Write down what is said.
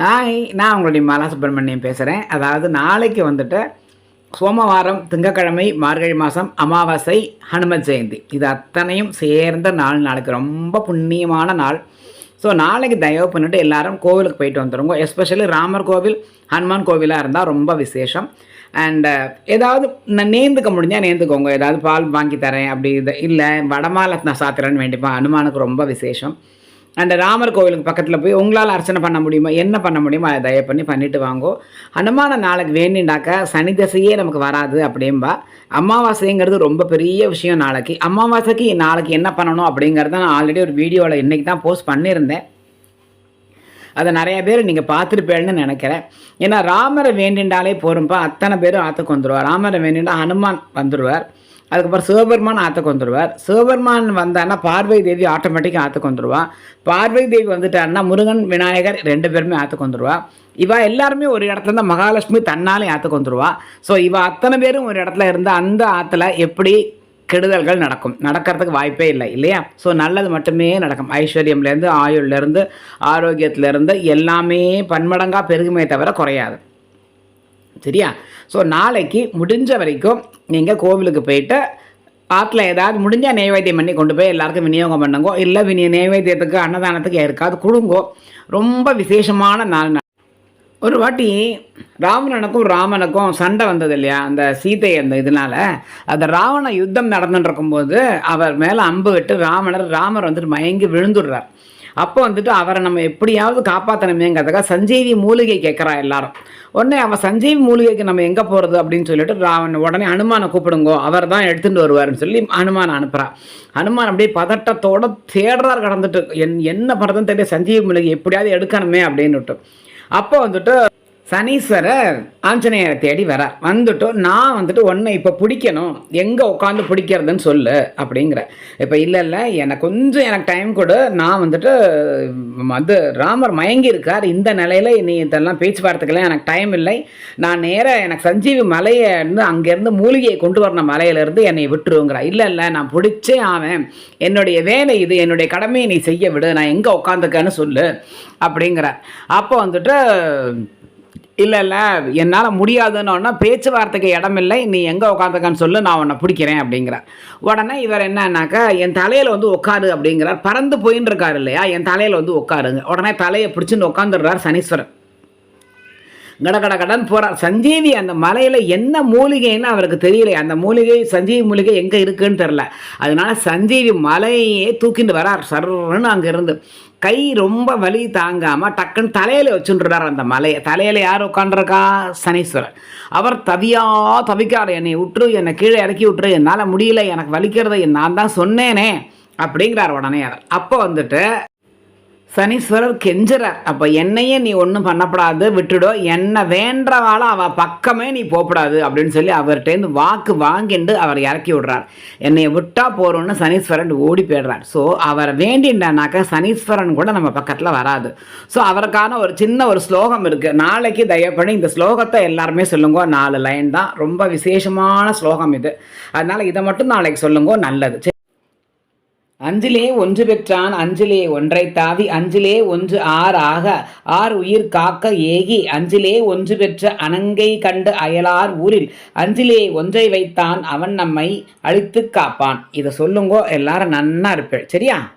Hi நான் உங்களுடைய மாலா சுப்பிரமணியம் பேசுகிறேன் அதாவது நாளைக்கு வந்துட்டு சோமவாரம் திங்கக்கிழமை மார்கழி மாதம் அமாவாசை ஹனுமன் ஜெயந்தி. இது அத்தனையும் சேர்ந்த நாள். நாளைக்கு ரொம்ப புண்ணியமான நாள். ஸோ நாளைக்கு தயவு பண்ணிட்டு எல்லாரும் கோவிலுக்கு போயிட்டு வந்துடுங்க எஸ்பெஷலி ராமர் கோவில் ஹனுமான் கோவிலாக இருந்தால் ரொம்ப விசேஷம். அண்டு ஏதாவது நான் நேர்ந்துக்க முடிஞ்சால் நேர்ந்துக்கோங்க. ஏதாவது பால் வாங்கி தரேன் அப்படி இது இல்லை. வடமாலை நான் சாத்திரன்னு வேண்டிப்பா. ஹனுமானுக்கு ரொம்ப விசேஷம். அந்த ராமர் கோவிலுக்கு பக்கத்தில் போய் உங்களால் அர்ச்சனை பண்ண முடியுமா? என்ன பண்ண முடியுமோ அதை தயவு பண்ணி பண்ணிட்டு வாங்கோ. அனுமான நாளைக்கு வேண்டிண்டாக்கா சனி தசையே நமக்கு வராது அப்படின்பா அமாவாசைங்கிறது ரொம்ப பெரிய விஷயம் நாளைக்கு. அமாவாசைக்கு நாளைக்கு என்ன பண்ணணும் அப்படிங்கிறத நான் ஆல்ரெடி ஒரு வீடியோவில் இன்றைக்கி தான் போஸ்ட் பண்ணியிருந்தேன். அதை நிறைய பேர் நீங்கள் பார்த்துருப்பேன்னு நினைக்கிறேன். ஏன்னா ராமரை வேண்டிண்டாலே போகிறப்ப அத்தனை பேரும் ஆற்றுக்கு வந்துடுவார் ராமரை வேண்டிண்டா ஹனுமான் வந்துடுவார் அதுக்கப்புறம் சிவபெருமான் ஆற்றுக்கு வந்துடுவார் சிவபெருமான் வந்தான்னா பார்வதி தேவி ஆட்டோமேட்டிக்காக ஆற்றுக்கு வந்துடுவா பார்வதி தேவி வந்துட்டான்னா முருகன் விநாயகர் ரெண்டு பேருமே ஆற்றுக்கு வந்துடுவா இவா எல்லாருமே ஒரு இடத்துல இருந்தால் மகாலட்சுமி தன்னாலே ஆற்றுக்கு வந்துடுவா ஸோ இவா அத்தனை பேரும் ஒரு இடத்துல இருந்தால் அந்த ஆற்றுல எப்படி கெடுதல்கள் நடக்கும்? நடக்கிறதுக்கு வாய்ப்பே இல்லை இல்லையா? ஸோ நல்லது மட்டுமே நடக்கும். ஐஸ்வர்யம்லேருந்து ஆயுள்லேருந்து ஆரோக்கியத்துலேருந்து எல்லாமே பன்மடங்காக பெருகுமே தவிர குறையாது. சரியா? ஸோ நாளைக்கு முடிஞ்ச வரைக்கும் நீங்கள் கோவிலுக்கு போயிட்டு ஆற்றுல ஏதாவது முடிஞ்சால் நைவேத்தியம் பண்ணி கொண்டு போய் எல்லாருக்கும் விநியோகம் பண்ணுங்கோ. இல்லை விநிய நைவேத்தியத்துக்கு அன்னதானத்துக்கு யாருக்காவது கொடுங்கோ. ரொம்ப விசேஷமான நாள் ஒரு வாட்டி ராவணனுக்கும் ராமனுக்கும் சண்டை வந்தது இல்லையா? அந்த சீதை அந்த இதனால். அந்த ராவண யுத்தம் நடந்துட்டுருக்கும்போது அவர் மேலே அம்பு விட்டு ராமனர் ராமர் வந்துட்டு மயங்கி விழுந்துடுறார். அப்போ வந்துட்டு அவரை நம்ம எப்படியாவது காப்பாற்றணுமேங்கிறதுக்காக சஞ்சீவி மூலிகை கேட்குறா எல்லாரும். உடனே அவன் சஞ்சீவி மூலிகைக்கு நம்ம எங்கே போகிறது அப்படின்னு சொல்லிட்டு ராவன் உடனே அனுமானை கூப்பிடுங்கோ அவர் தான் எடுத்துகிட்டு வருவார்னு சொல்லி அனுமானை அனுப்புகிறான் அனுமான் அப்படியே பதட்டத்தோட தேடுறார் கடந்துட்டு. என் என்ன பண்ணுறதுன்னு தெரியல சஞ்சீவி மூலிகை எப்படியாவது எடுக்கணுமே அப்படின்னுட்டு. அப்போ வந்துட்டு சனீஸ்வரர் ஆஞ்சநேயரை தேடி வர வந்துட்டு நான் வந்துட்டு ஒன்றை இப்போ பிடிக்கணும். எங்கே உட்காந்து பிடிக்கிறதுன்னு சொல்லு அப்படிங்கிற. இப்போ இல்லை இல்லை எனக்கு கொஞ்சம் எனக்கு டைம் கொடு. நான் வந்துட்டு அது ராமர் மயங்கி இருக்கார் இந்த நிலையில் நீ இதெல்லாம் பேச்சுவார்த்தைக்கெல்லாம் எனக்கு டைம் இல்லை. நான் நேராக எனக்கு சஞ்சீவி மலையை இருந்து அங்கேருந்து மூலிகையை கொண்டு வரணும் மலையிலேருந்து என்னை விட்டுருங்கிறா. இல்லை இல்லை நான் பிடிச்சே ஆவேன். என்னுடைய வேலை இது. என்னுடைய கடமையை நீ செய்ய விடு. நான் எங்கே உட்காந்துக்கன்னு சொல்லு அப்படிங்கிற. அப்போ வந்துட்டு இல்லை இல்லை என்னால் முடியாதுன்னு பேச்சுவார்த்தைக்கு இடமில்லை. நீ எங்கே உட்காந்துக்கன்னு சொல்லு நான் உன்னை பிடிக்கிறேன் அப்படிங்கிற உடனே இவர் என்னன்னாக்கா என் தலையில் வந்து உட்காரு அப்படிங்கிறார். பறந்து போயின்னு இருக்காரு இல்லையா? என் தலையில் வந்து உட்காருங்க உடனே தலையை பிடிச்சின்னு உட்காந்துடுறார் சனீஸ்வரன் கட கடன் போகிறார் சஞ்சீவி அந்த மலையில் என்ன மூலிகைன்னு அவருக்கு தெரியல அந்த மூலிகை சஞ்சீவி மூலிகை எங்கே இருக்குன்னு தெரில அதனால சஞ்சீவி மலையே தூக்கிட்டு வரார். சர்ன்னு அங்கேருந்து கை ரொம்ப வலி தாங்காமல் டக்குன்னு தலையில் வச்சுட்டுறார் அந்த மலையை. தலையில் யார் உட்காண்டிருக்கா சனீஸ்வரர். அவர் தவியா தவிக்கார். என்னை விட்டுரு என்னை கீழே இறக்கி விட்டுரு. என்னால் முடியல. எனக்கு வலிக்கிறத. நான் தான் சொன்னேனே. அப்படிங்கிறார் உடனே அவர். அப்போ வந்துட்டு சனீஸ்வரர் கெஞ்சுறார். அப்போ என்னையே நீ ஒன்றும் பண்ணப்படாது விட்டுடோ. என்னை வேண்டவால அவள் பக்கமே நீ போகப்படாது அப்படின்னு சொல்லி அவர்கிட்டேருந்து வாக்கு வாங்கிண்டு அவர் இறக்கி விடுறார். என்னை விட்டா போகிறோன்னு சனீஸ்வரன் ஓடி போயிடுறார். ஸோ அவரை வேண்டிண்டானாக்கா சனீஸ்வரன் கூட நம்ம பக்கத்தில் வராது. ஸோ அவருக்கான ஒரு சின்ன ஒரு ஸ்லோகம் இருக்குது நாளைக்கு தயப்படி இந்த ஸ்லோகத்தை எல்லாருமே சொல்லுங்க. நாலு லைன் தான். ரொம்ப விசேஷமான ஸ்லோகம் இது. அதனால் இதை மட்டும் நாளைக்கு சொல்லுங்க. நல்லது. அஞ்சிலே ஒன்று பெற்றான் அஞ்சிலே ஒன்றை தாவி அஞ்சிலே ஒன்று ஆறு ஆக ஆறு உயிர் காக்க ஏகி அஞ்சிலே ஒன்று பெற்ற அனங்கை கண்டு அயலார் ஊரில் அஞ்சிலே ஒன்றை வைத்தான் அவன் நம்மை அழித்து காப்பான். இதை சொல்லுங்கோ எல்லாரும் நன்னா இருப்பேன் சரியா?